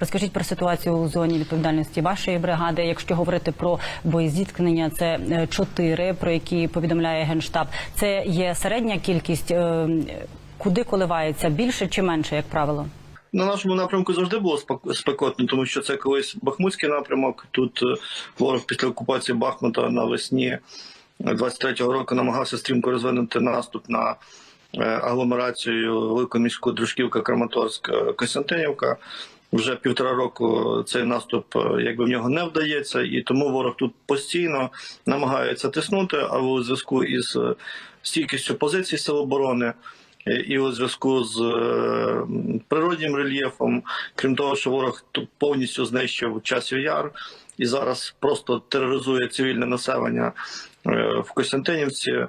Розкажіть про ситуацію у зоні відповідальності вашої бригади. Якщо говорити про боєзіткнення, це е, чотири, про які повідомляє генштаб. Це є середня кількість. е, Куди коливається більше чи менше, як правило? На нашому напрямку завжди було спек- спекотно, тому що це колись Бахмутський напрямок. Тут е, ворог після окупації Бахмута навесні 23-го року намагався стрімко розвинути наступ на агломерацію Велику Дружківка, Краматорськ, Костянтинівка. Вже півтора року цей наступ, е, якби в нього не вдається, і тому ворог тут постійно намагається тиснути. Але у зв'язку із е, стійкістю позицій сил оборони е, і у зв'язку з природнім рельєфом, крім того, що ворог повністю знищив часів яр і зараз просто тероризує цивільне населення е, в Костянтинівці,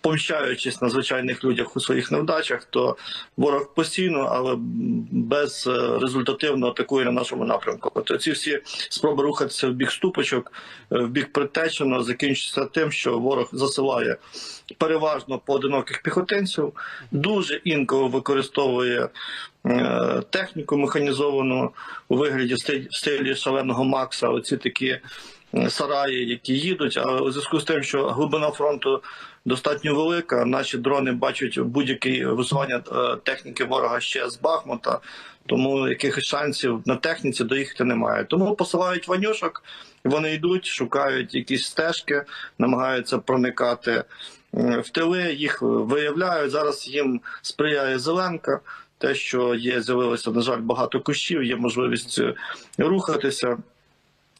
помщаючись на звичайних людях у своїх невдачах, то ворог постійно, але без е, атакує на нашому напрямку. Тобто ці всі спроби рухатися в бік ступочок, е, в бік Притечина закінчуються тим, що ворог засилає переважно поодиноких піхотинців, дуже інколи використовує техніку механізовану у вигляді в стилі, шаленого Макса. Оці такі е, сараї, які їдуть. Але у зв'язку з тим, що глибина фронту достатньо велика, наші дрони бачать будь-яке висування е, техніки ворога ще з Бахмута. Тому якихось шансів на техніці доїхати немає. Тому посилають ванюшок, вони йдуть, шукають якісь стежки, намагаються проникати е, в тили, їх виявляють. Зараз їм сприяє Зеленка. Те, що є, з'явилося, на жаль, багато кущів, є можливість е, рухатися.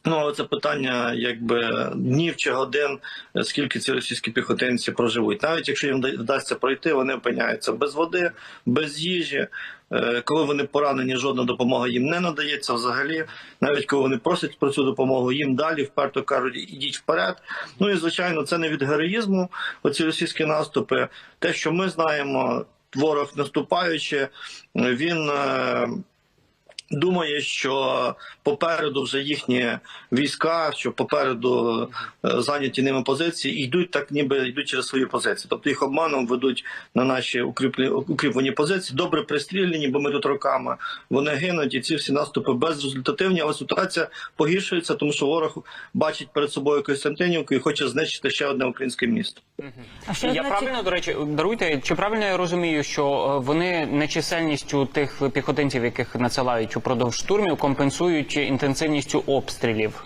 Ну, це питання якби днів чи годин, е, скільки ці російські піхотинці проживуть. Навіть якщо їм вда- вдасться пройти, вони опиняються без води, без їжі. Е, Коли вони поранені, жодна допомога їм не надається взагалі. Навіть коли вони просять про цю допомогу, їм далі вперто кажуть, ідіть вперед. Ну і звичайно, це не від героїзму. Оці російські наступи. Те, що ми знаємо, ворог наступаючи, він. Думає, що попереду вже їхні війська, що попереду е, зайняті ними позиції, йдуть так, ніби йдуть через свої позиції. Тобто їх обманом ведуть на наші укріплені, укріплені позиції, добре пристріляні, бо ми тут роками вони гинуть, і ці всі наступи безрезультативні. Але ситуація погіршується, тому що ворог бачить перед собою Костянтинівку і хоче знищити ще одне українське місто. А що Я значить- правильно, до речі, даруйте, чи правильно я розумію, що е, вони нечисельністю тих піхотинців, яких надсилають упродовж штурмів, компенсують інтенсивністю обстрілів?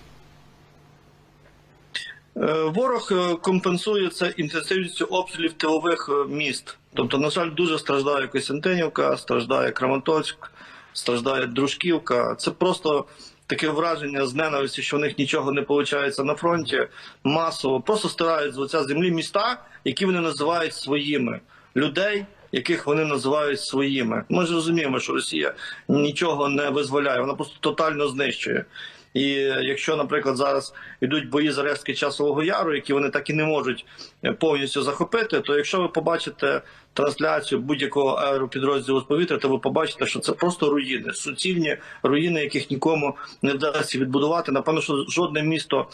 Е, Ворог е, компенсує це інтенсивністю обстрілів тилових е, міст. Тобто, на жаль, дуже страждає Костянтинівка, страждає Краматорськ, страждає Дружківка. Це просто таке враження з ненависті, що в них нічого не виходить на фронті. Масово просто стирають з лиця землі міста, які вони називають своїми людей. Яких вони називають своїми, ми ж розуміємо, що Росія нічого не визволяє, вона просто тотально знищує. І якщо, наприклад, зараз йдуть бої за рештки часового яру, які вони так і не можуть е, повністю захопити, то якщо ви побачите трансляцію будь-якого аеропідрозділу з повітря, то ви побачите, що це просто руїни, суцільні руїни, яких нікому не вдасться відбудувати. Напевно, що жодне місто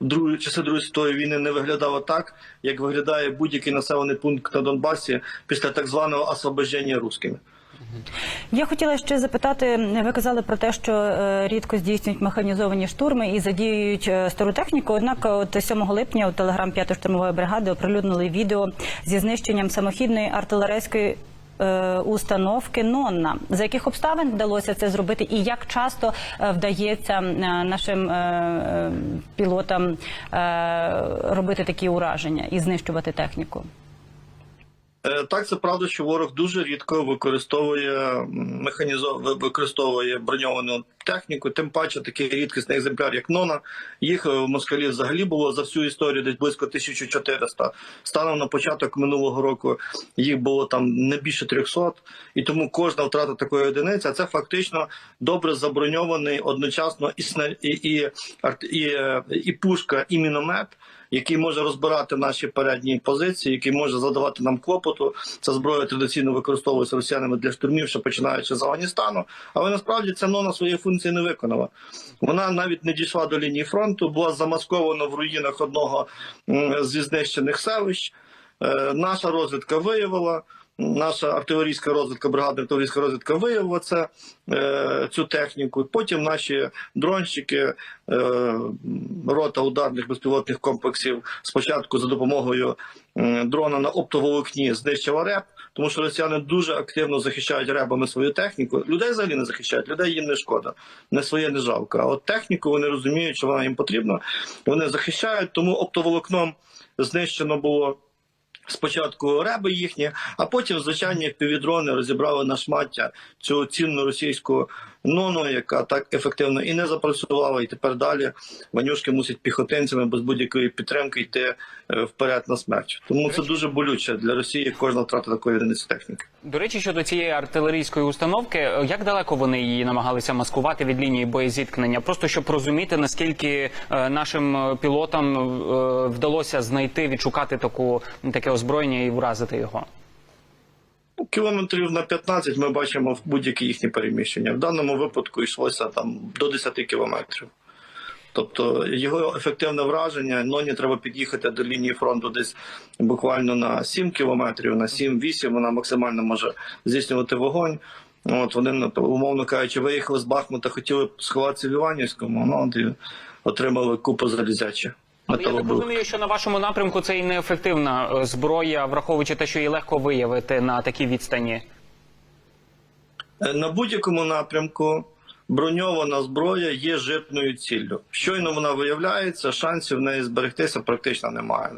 в другій часи Другої світової війни не виглядало так, як виглядає будь-який населений пункт на Донбасі після так званого освобождення русскими. Я хотіла ще запитати. Ви казали про те, що е, рідко здійснюють механізовані штурми і задіюють е, стару техніку. Однак, от 7 липня у телеграм 5 штурмової бригади оприлюднили відео зі знищенням самохідної артилерійської. Е, Установки Нонна за яких обставин вдалося це зробити, і як часто е, вдається е, нашим пілотам робити такі ураження і знищувати техніку? Е, Так, це правда, що ворог дуже рідко використовує механізо... ви- використовує броньовану техніку. Тим паче такий рідкісний екземпляр, як Нона. Їх е, в москалі взагалі було за всю історію десь близько 1400. Станом на початок минулого року їх було там не більше 300. І тому кожна втрата такої одиниці, а це фактично добре заброньований одночасно і і, і, і, е, і пушка, і міномет який може розбирати наші передні позиції, який може задавати нам клопоту. Ця зброя традиційно використовується росіянами для штурмів, що починаючи з Афганістану. Але насправді ця нона свої функції не виконала. Вона навіть не дійшла до лінії фронту, була замаскована в руїнах одного зі знищених селищ. Е, Наша розвідка виявила. Наша артилерійська розвідка, бригада артилерійська розвідка виявила це, е, цю техніку. Потім наші дронщики, е, рота ударних безпілотних комплексів спочатку за допомогою дрона на оптоволокні знищила РЕП, тому що росіяни дуже активно захищають ребами свою техніку. Людей взагалі не захищають, людей їм не шкода, не своє не жалко. А от техніку вони розуміють, що вона їм потрібна. Вони захищають, тому оптоволокном знищено було. Спочатку реби їхні, а потім звичайні півдрони розібрали на шмаття цю цінну російську нону, яка так ефективно і не запрацювала. І тепер далі ванюшки мусять піхотинцями без будь-якої підтримки йти е, вперед на смерть. Тому це дуже болюче для Росії. Кожна втрата такої одиниці техніки. До речі, щодо цієї артилерійської установки, як далеко вони її намагалися маскувати від лінії боєзіткнення? Просто щоб розуміти, наскільки е, нашим е, пілотам вдалося знайти, відшукати таку таке озброєння і вразити його. Кілометрів на 15 ми бачимо будь-які їхні переміщення. В даному випадку йшлося там до 10 кілометрів. Тобто його ефективне враження, ноні треба під'їхати до лінії фронту десь буквально на 7 кілометрів, на 7-8 вона максимально може здійснювати вогонь. От вони, умовно кажучи, виїхали з Бахмута, хотіли сховатися в Іванівському, ну отримали купу залізяче. Але я так розумію, що на вашому напрямку це і неефективна е, зброя, враховуючи те, що її легко виявити на такій відстані. Е, На будь-якому напрямку броньована зброя є житною ціллю. Щойно вона виявляється, шансів в неї зберегтися практично немає.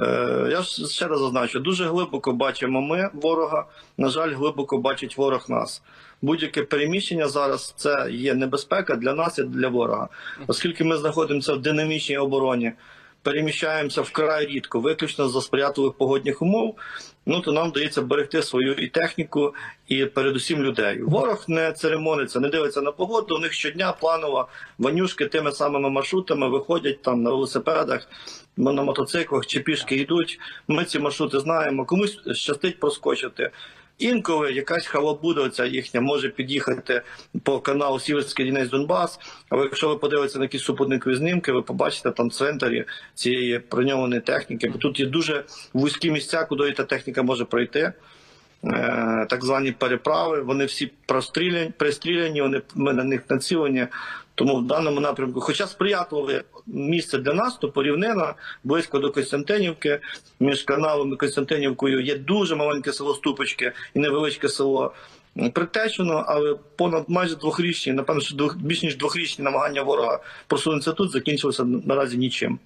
Е, я ж ще раз зазначу, дуже глибоко бачимо ми ворога. На жаль, глибоко бачить ворог нас. Будь-яке переміщення зараз це є небезпека для нас і для ворога, оскільки ми знаходимося в динамічній обороні. Переміщаємося вкрай рідко, виключно за сприятливих погодних умов. Ну то нам вдається берегти свою і техніку, і передусім людей. Ворог не церемониться, не дивиться на погоду. У них щодня планово ванюшки тими самими маршрутами виходять там на велосипедах, на мотоциклах чи пішки йдуть. Ми ці маршрути знаємо. Комусь щастить проскочити. Інколи якась халабуда оця їхня може під'їхати по каналу Сіверський Дінець Донбас. Але якщо ви подивитеся на якісь супутникові знімки, ви побачите там цвинтарі цієї броньованої техніки. Бо тут є дуже вузькі місця, куди та техніка може пройти. Е, Так звані переправи, вони всі простріляні, пристріляні, вони на них націлені. Тому в даному напрямку, хоча сприятливе місце для наступу, рівнина близько до Костянтинівки, між каналом і Костянтинівкою є дуже маленьке село Ступочки і невеличке село Притечено, але понад майже двохрічні, напевно, що двох, більш ніж двохрічні намагання ворога просунутися тут закінчилися наразі нічим.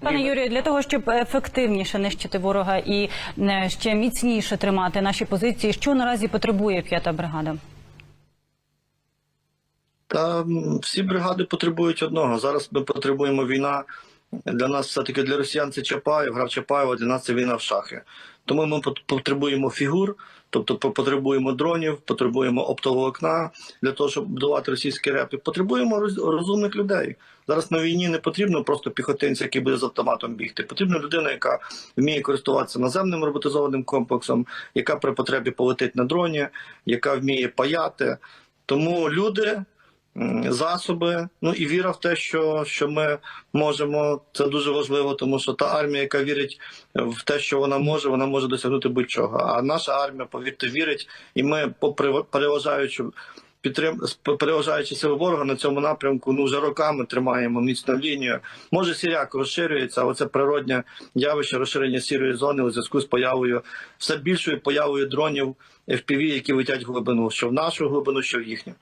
Пане Юрію, для того, щоб ефективніше нищити ворога і е, ще міцніше тримати наші позиції, що наразі потребує п'ята бригада? Та всі бригади потребують одного. Зараз ми потребуємо війна. Для нас все-таки для росіян це Чапаєв, грав Чапаєва, для нас це війна в шахи. Тому ми потребуємо фігур, тобто потребуємо дронів, потребуємо оптоволокна для того, щоб будувати російські репи. Потребуємо розумних людей. Зараз на війні не потрібно просто піхотинця, який буде з автоматом бігти. Потрібна людина, яка вміє користуватися наземним роботизованим комплексом, яка при потребі полетить на дроні, яка вміє паяти. Тому люди засоби, ну і віра в те, що, що ми можемо. Це дуже важливо, тому що та армія, яка вірить в те, що вона може, вона може досягнути будь-чого. А наша армія, повірте, вірить, і ми, попри переважаючи підтрим... переважаючи сили ворога на цьому напрямку, ну вже роками тримаємо міцну лінію. Може, сіряк розширюється, але це природне явище розширення сірої зони у зв'язку з появою все більшою появою дронів FPV, які летять в глибину, що в нашу глибину, що в їхню.